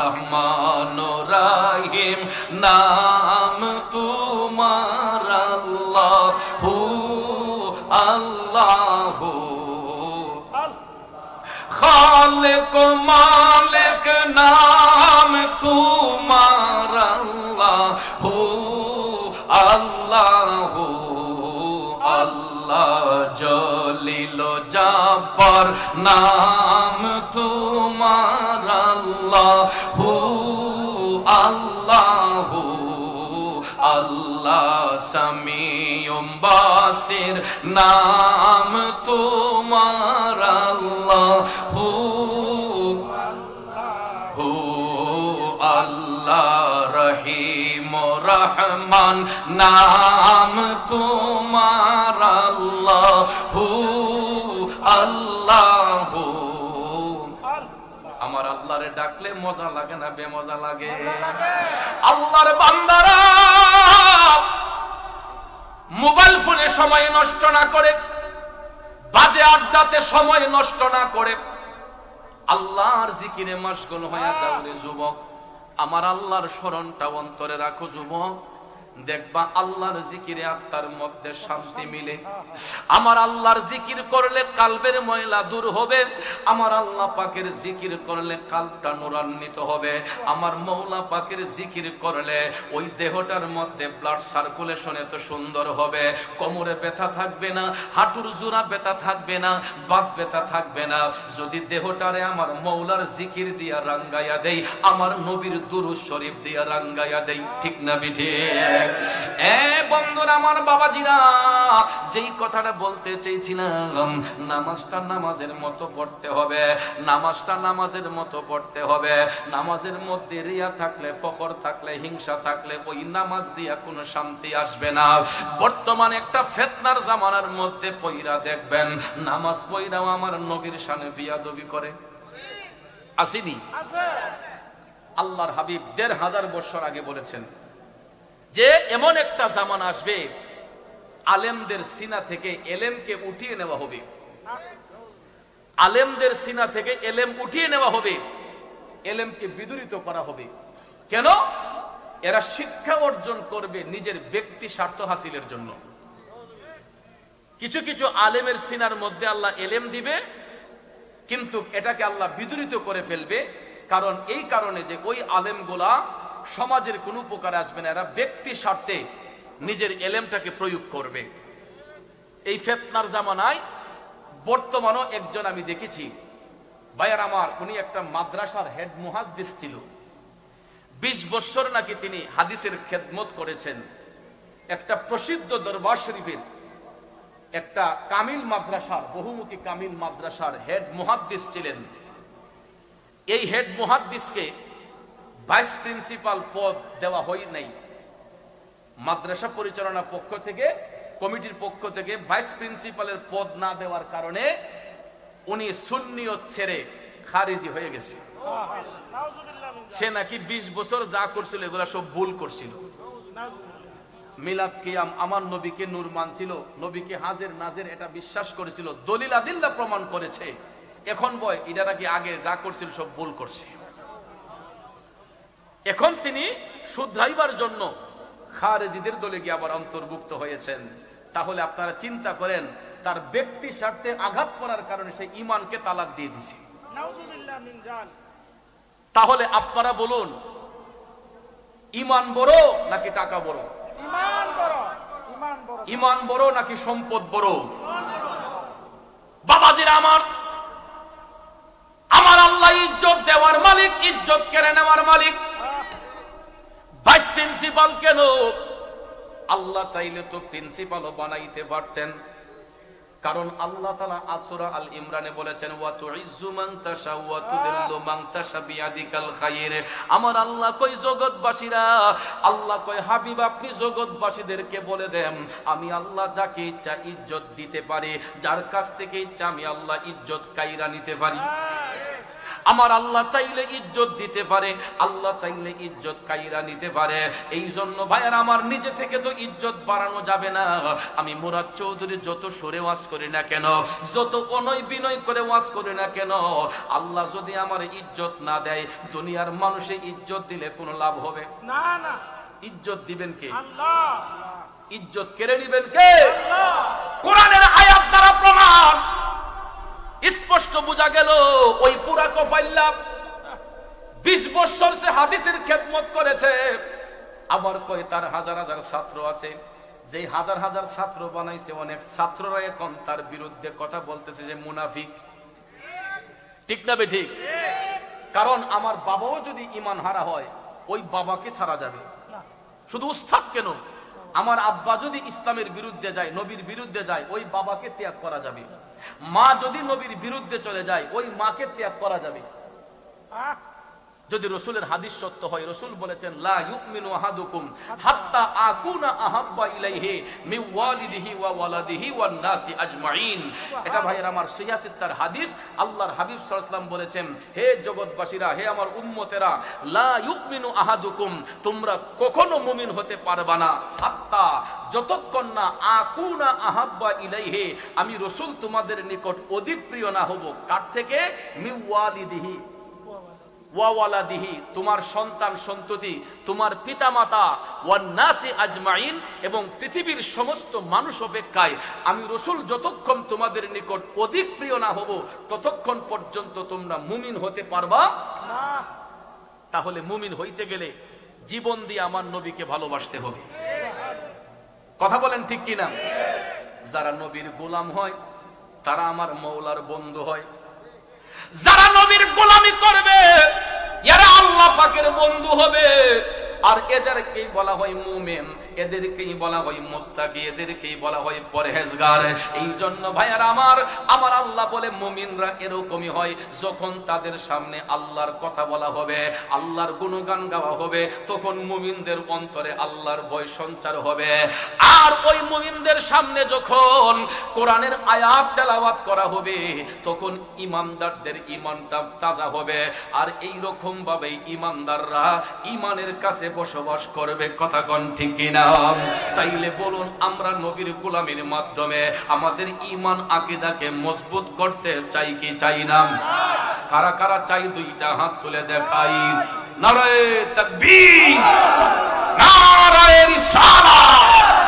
রহমান রাহিম নাম তোমার আল্লাহ হু আল্লাহ খালেক মালিক নাম তোমার আল্লাহ হু আল্লাহ আল্লাহ জলিল জাব্বার নাম আল্লাহ আল্লাহ আল্লাহ বাসির নাম তোমার আল্লাহ আল্লাহ রহিম রহমান নাম তোমার আল্লাহ। হু আল্লাহরে ডাকলে মজা লাগে না বেমজা লাগে? আল্লাহর বান্দারা মোবাইল ফোনে সময় নষ্ট না করে বাজে আড্ডাতে সময় নষ্ট না করে। আল্লাহর জিকিরে মাসগুল হয়ে যাও রে যুবক। আমার আল্লাহর স্মরণটা অন্তরে রাখো যুবক। দেখবা আল্লাহর জিকিরে আত্মার মধ্যে শান্তি মিলে। আমার আল্লাহর জিকির করলে কালবের ময়লা দূর হবে। আমার আল্লাহ পাকের জিকির করলে কালটা নুরান্বিত হবে। আমার মৌলা পাকের জিকির করলে ওই দেহটার মধ্যে ব্লাড সার্কুলেশন এত সুন্দর হবে। কোমরে ব্যথা থাকবে না, হাঁটুর জোড়া ব্যথা থাকবে না, বাত ব্যথা থাকবে না। যদি দেহটারে আমার মৌলার জিকির দিয়া রাঙ্গাইয়া দেই, আমার নবীর দুরুদ শরীফ দিয়া রাঙ্গাইয়া দেই, ঠিক না বিঠে? বন্ধুরা আমার বাবাজিরা যেই কথাটা বলতে চেয়েছিলাম নামাজটা নামাজের মতো পড়তে হবে নামাজটা নামাজের মতো পড়তে হবে। নামাজের মধ্যে রিয়া থাকলে ফখর থাকলে হিংসা থাকলে ওই নামাজ দিয়া কোনো শান্তি আসবে না। বর্তমানে একটা ফেতনার জামানার মধ্যে পইরা দেখবেন নামাজ পইরাও আমার নবীর সানে বিয়াদবি করে। আসিনি? আল্লাহর হাবিব দেড় হাজার বছর আগে বলেছেন যে এমন একটা জামান আসবে, আলেমদের সিনা থেকে এলেমকে উঠিয়ে নেওয়া হবে। আলেমদের সিনা থেকে এলেম উঠিয়ে নেওয়া হবে, এলেমকে বিদুরিত করা হবে। কেন? এরা শিক্ষা অর্জন করবে নিজের ব্যক্তি স্বার্থ হাসিলের জন্য। কিছু কিছু আলেমের সিনার মধ্যে আল্লাহ এলেম দিবে, কিন্তু এটাকে আল্লাহ বিদুরিত করে ফেলবে, কারণ এই কারণে যে ওই আলেমগুলা সমাজের কোনো উপকার আসবে না। এরা ব্যক্তি স্বার্থে নিজের এলেমটাকে প্রয়োগ করবে। এই ফেতনার জামানায় বর্তমানও একজন আমি দেখেছি। ভাইয়ার আমার, উনি একটা মাদ্রাসার হেড মুহাদ্দিস ছিল। বিশ বছর নাকি তিনি হাদিসের খেদমত করেছেন। একটা প্রসিদ্ধ দরবার শরীফের একটা কামিল মাদ্রাসার, বহুমুখী কামিল মাদ্রাসার হেড মুহাদ্দিস ছিলেন। এই হেড মুহাদ্দিসকে ভাইস প্রিন্সিপাল পদ দেওয়া হয় নাই। মাদ্রাসা পরিচালনা পক্ষ থেকে, কমিটির পক্ষ থেকে ভাইস প্রিন্সিপালের পদ না দেওয়ার কারণে উনি সুন্নিয়ত ছেড়ে খারিজি হয়ে গেছে। সে নাকি ২০ বছর যা করছিল, এগুলা সব ভুল করছিল। মিলাদ কিয়াম আমার নবীকে নূর মানছিল, নবীকে হাজের নাজের এটা বিশ্বাস করেছিল, দলিল আদিল্লা প্রমাণ করেছে। এখন বয়, এটা নাকি আগে যা করছিল সব ভুল করছে। এখন তিনি শুধরাইবার জন্য খারেজিদের দলে গিয়ে আবার অন্তর্ভুক্ত হয়েছেন। তাহলে আপনারা চিন্তা করেন তার ব্যক্তি স্বার্থে আঘাত করার কারণে সে ইমানকে তালাক দিয়ে দিছে। তাহলে আপনারা বলুন ইমান বড় নাকি টাকা বড়? ইমান বড় নাকি সম্পদ বড়? বাবাজিরা আমার আমার আল্লাহ ইজ্জত দেওয়ার মালিক ইজ্জত কেড়ে নেওয়ার মালিক। প্রিন্সিপাল কেন? আল্লাহ চাইলে তো প্রিন্সিপালও বানাইতে পারতেন। কারণ আল্লাহ তাআলা আসুরা আল ইমরানে বলেছেন আমার আল্লাহ কই জগৎবাসীরা? আল্লাহ কই, হাবিব, আপনি জগৎবাসীদেরকে বলে দেন, আমি আল্লাহ যাকে ইচ্ছা ইজ্জত দিতে পারি, যার কাছ থেকে ইচ্ছা আমি আল্লাহ ইজ্জত কাইরা নিতে পারি। আমার আল্লাহ চাইলে ইজ্জত দিতে পারে আল্লাহ চাইলে ইজ্জত কাইরা নিতে পারে। এই জন্য ভাইয়ার আমার নিজে থেকে তো ইজ্জত বাড়ানো যাবে না। আমি মুরাদ চৌধুরী যত সরে ওয়াজ করি না কেন যত অনয় বিনয় করে ওয়াজ করি না কেন আল্লাহ যদি আমার ইজ্জত না দেয় দুনিয়ার মানুষে ইজ্জত দিলে কোনো লাভ হবে? না না। ইজ্জত দিবেন কে? আল্লাহ। ইজ্জত কেড়ে নিবেন কে? কোরআনের আয়াত দ্বারা প্রমাণ। স্পষ্ট বোঝা গেল ওই পুরা কফাইল্লা বিশ বছর সে হাদিসের খেদমত করেছে। আবার কয় তার হাজার হাজার ছাত্র আছে। যে হাজার হাজার ছাত্র বানাইছে অনেক ছাত্ররা এখন তার বিরুদ্ধে কথা বলতেছে যে মুনাফিক। ঠিক না ঠিক কারণ আমার বাবাও যদি ইমান হারা হয় ওই বাবাকে ছাড়া যাবে। শুধু উস্তাদ কেন? আমার আব্বা যদি ইসলামের বিরুদ্ধে যায়, নবীর বিরুদ্ধে যায়, ওই বাবাকে ত্যাগ করা যাবে। মা যদি নবীর বিরুদ্ধে চলে যায়, ওই মাকে ত্যাগ করা যাবে। যদি রসুলের হাদিস সত্য হয়, রসুল বলেছেন, লা ইউমিনু আহাদুকুম হাত্তা আকুনা আহাব্বা ইলাইহি মিন ওয়ালিদিহি ওয়া ওয়ালাদিহি ওয়ান নাসি আজমাইন। এটা ভাইয়ের আমার সিয়াসিত্তার হাদিস। আল্লাহর হাবিব সাল্লাল্লাহু আলাইহি ওয়াসাল্লাম বলেছেন, হে জগৎবাসীরা, হে আমার উম্মতেরা, লা ইউমিনু আহাদুকুম, তোমরা কখনো মুমিন হতে পারবা না। হাত্তা যতক্ষণ না আকুনা আহাব্বা ইলাইহি, আমি রসুল তোমাদের নিকট অধিক প্রিয় না হব। কার থেকে? মি ওয়ালিদিহি। ওয়াওয়ালাদিহি, তোমার সন্তান সন্ততি, তোমার পিতামাতা, ওয়ান্নাসি আজমাইন, এবং পৃথিবীর সমস্ত মানুষ অপেক্ষায়, আমি রসুল যতক্ষণ তোমাদের নিকট অধিক প্রিয় না হব, ততক্ষণ পর্যন্ত তোমরা মুমিন হতে পারবা তাহলে মুমিন হইতে গেলে জীবন দিয়ে আমার নবীকে ভালোবাসতে হবে। কথা বলেন ঠিক কিনা? যারা নবীর গোলাম হয়, তারা আমার মৌলার বন্ধু হয়। যারা নবীর গোলামি করবে এরা আল্লাহ পাকের বন্ধু হবে। আর এদেরকেই বলা হয় মুমেন। এদেরকেই বলা হয় মুত্তাকি, এদেরকেই বলা হয় পরহেজগার। এই জন্য ভাইয়ার আমার আমার আল্লাহ বলে মুমিনরা এরকমই হয়, যখন তাদের সামনে আল্লাহর কথা বলা হবে, আল্লাহর গুণগান গাওয়া হবে, তখন মুমিনদের অন্তরে আল্লাহর ভয় সঞ্চার হবে। আর ওই মুমিনদের সামনে যখন কোরআনের আয়াত তেলাওয়াত করা হবে, তখন ইমানদারদের ইমানটা তাজা হবে। আর এই রকম ভাবে ইমানদাররা ইমানের কাছে বসবাস করবে, কথা কন ঠিক কিনা? তাইলে বলুন, আমরা নবীর গোলামির মাধ্যমে আমাদের ইমান আকিদাকে মজবুত করতে চাই কি চাই না? কারা কারা চাই দুইটা হাত তুলে দেখাই। নারায়ে তাকবীর, নারায়ে রিসালাত।